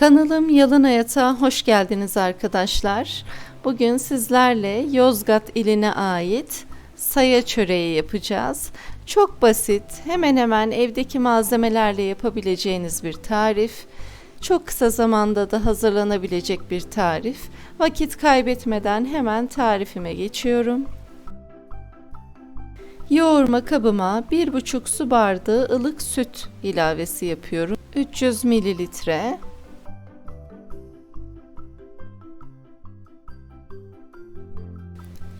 Kanalım Yalın Hayat'a hoş geldiniz arkadaşlar. Bugün sizlerle Yozgat iline ait saya çöreği yapacağız. Çok basit, hemen hemen evdeki malzemelerle yapabileceğiniz bir tarif. Çok kısa zamanda da hazırlanabilecek bir tarif. Vakit kaybetmeden hemen tarifime geçiyorum. Yoğurma kabıma 1,5 su bardağı ılık süt ilavesi yapıyorum. 300 mililitre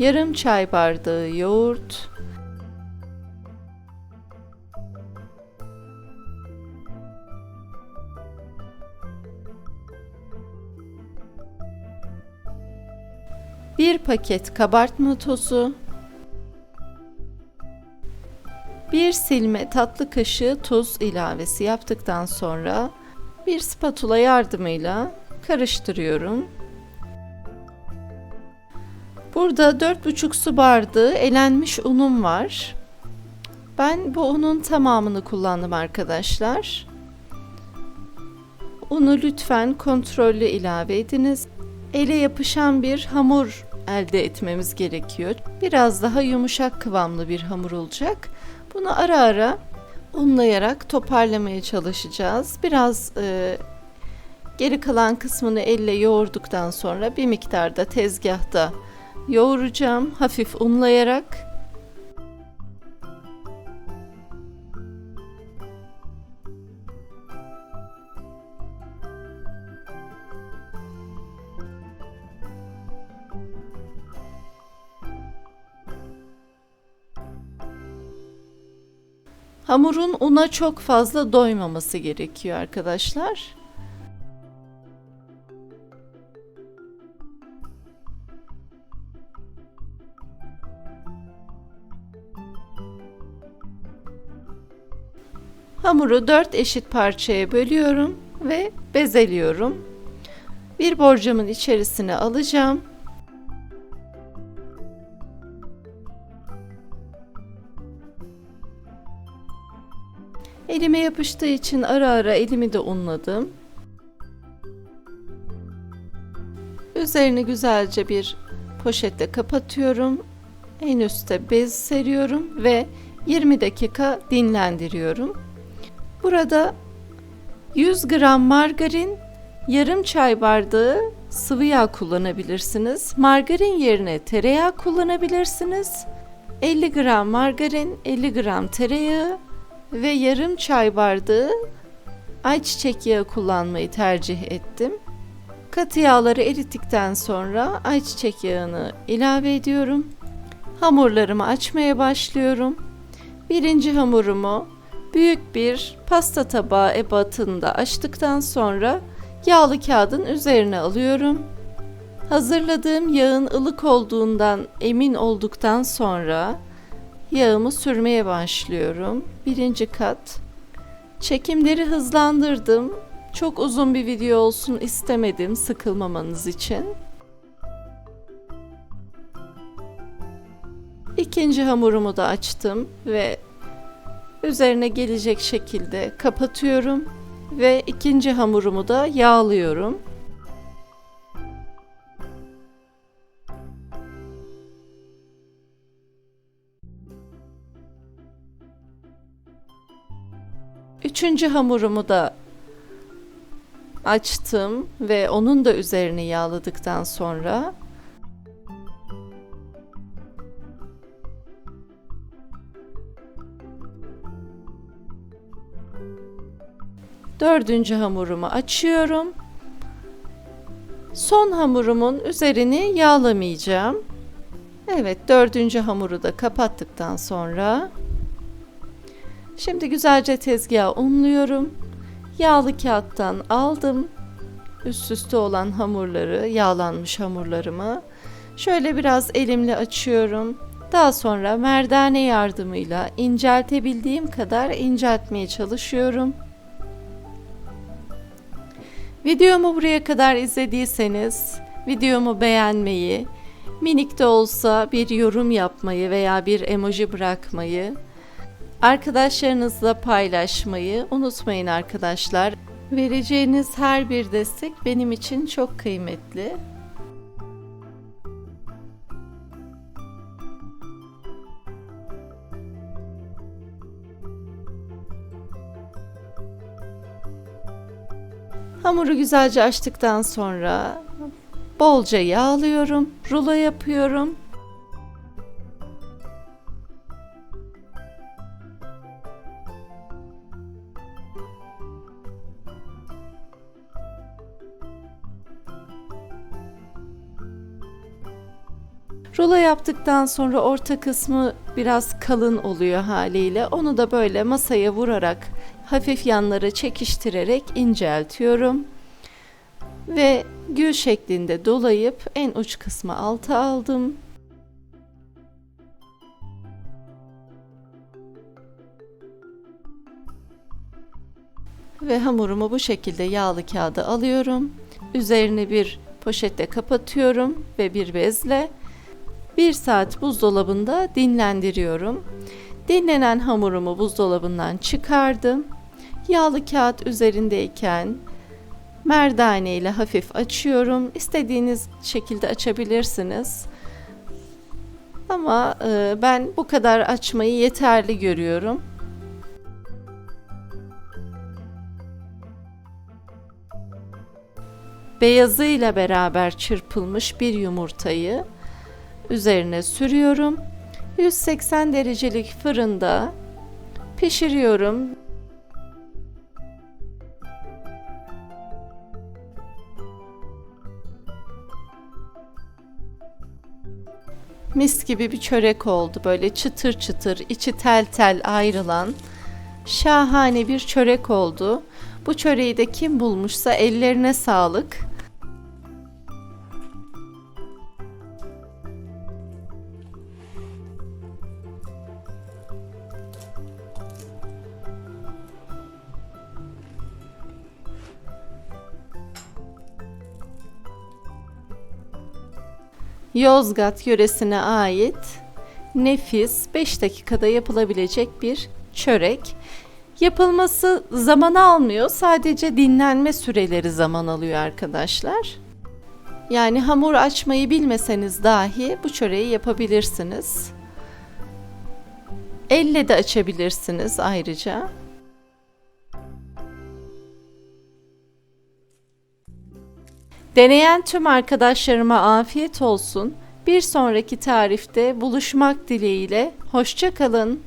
yarım çay bardağı yoğurt, bir paket kabartma tozu, bir silme tatlı kaşığı tuz ilavesi yaptıktan sonra bir spatula yardımıyla karıştırıyorum. Burada 4,5 su bardağı elenmiş unum var. Ben bu unun tamamını kullandım arkadaşlar. Unu lütfen kontrollü ilave ediniz. Ele yapışan bir hamur elde etmemiz gerekiyor. Biraz daha yumuşak kıvamlı bir hamur olacak. Bunu ara ara unlayarak toparlamaya çalışacağız. Biraz e, geri kalan kısmını elle yoğurduktan sonra bir miktarda tezgahta yoğuracağım hafif unlayarak. Hamurun una çok fazla doymaması gerekiyor arkadaşlar. Hamuru 4 eşit parçaya bölüyorum ve bezeliyorum. Bir borcamın içerisine alacağım. Elime yapıştığı için ara ara elimi de unladım. Üzerini güzelce bir poşetle kapatıyorum. En üstte bez seriyorum ve 20 dakika dinlendiriyorum. Burada 100 gram margarin, yarım çay bardağı sıvı yağ kullanabilirsiniz. Margarin yerine tereyağı kullanabilirsiniz. 50 gram margarin, 50 gram tereyağı ve yarım çay bardağı ayçiçek yağı kullanmayı tercih ettim. Katı yağları erittikten sonra ayçiçek yağını ilave ediyorum. Hamurlarımı açmaya başlıyorum. Birinci hamurumu büyük bir pasta tabağı ebatında açtıktan sonra yağlı kağıdın üzerine alıyorum. Hazırladığım yağın ılık olduğundan emin olduktan sonra yağımı sürmeye başlıyorum. Birinci kat. Çekimleri hızlandırdım. Çok uzun bir video olsun istemedim sıkılmamanız için. İkinci hamurumu da açtım ve üzerine gelecek şekilde kapatıyorum ve ikinci hamurumu da yağlıyorum. Üçüncü hamurumu da açtım ve onun da üzerini yağladıktan sonra dördüncü hamurumu açıyorum. Son hamurumun üzerini yağlamayacağım. Evet dördüncü hamuru da kapattıktan sonra Şimdi güzelce tezgaha unluyorum. Yağlı kağıttan aldım. Üst üste olan hamurları, yağlanmış hamurlarımı. Şöyle biraz elimle açıyorum. Daha sonra merdane yardımıyla inceltebildiğim kadar inceltmeye çalışıyorum. Videomu buraya kadar izlediyseniz videomu beğenmeyi, minik de olsa bir yorum yapmayı veya bir emoji bırakmayı Arkadaşlarınızla paylaşmayı unutmayın arkadaşlar. Vereceğiniz her bir destek benim için çok kıymetli. Hamuru güzelce açtıktan sonra bolca yağlıyorum, rulo yapıyorum. Rulo yaptıktan sonra orta kısmı biraz kalın oluyor haliyle. Onu da böyle masaya vurarak hafif yanları çekiştirerek inceltiyorum. Ve gül şeklinde dolayıp en uç kısmı alta aldım. Ve hamurumu bu şekilde yağlı kağıda alıyorum. Üzerine bir poşetle kapatıyorum ve bir bezle bir saat buzdolabında dinlendiriyorum. Dinlenen hamurumu buzdolabından çıkardım. Yağlı kağıt üzerindeyken merdane ile hafif açıyorum. İstediğiniz şekilde açabilirsiniz. Ama e, ben bu kadar açmayı yeterli görüyorum. Beyazıyla beraber çırpılmış bir yumurtayı üzerine sürüyorum. 180 derecelik fırında pişiriyorum. Mis gibi bir çörek oldu. Böyle çıtır çıtır, içi tel tel ayrılan şahane bir çörek oldu. Bu çöreği de kim bulmuşsa ellerine sağlık. Yozgat yöresine ait nefis 5 dakikada yapılabilecek bir çörek. Yapılması zaman almıyor. Sadece dinlenme süreleri zaman alıyor arkadaşlar. Yani hamur açmayı bilmeseniz dahi bu çöreği yapabilirsiniz. Elle de açabilirsiniz ayrıca. Deneyen tüm arkadaşlarıma afiyet olsun. Bir sonraki tarifte buluşmak dileğiyle. Hoşça kalın.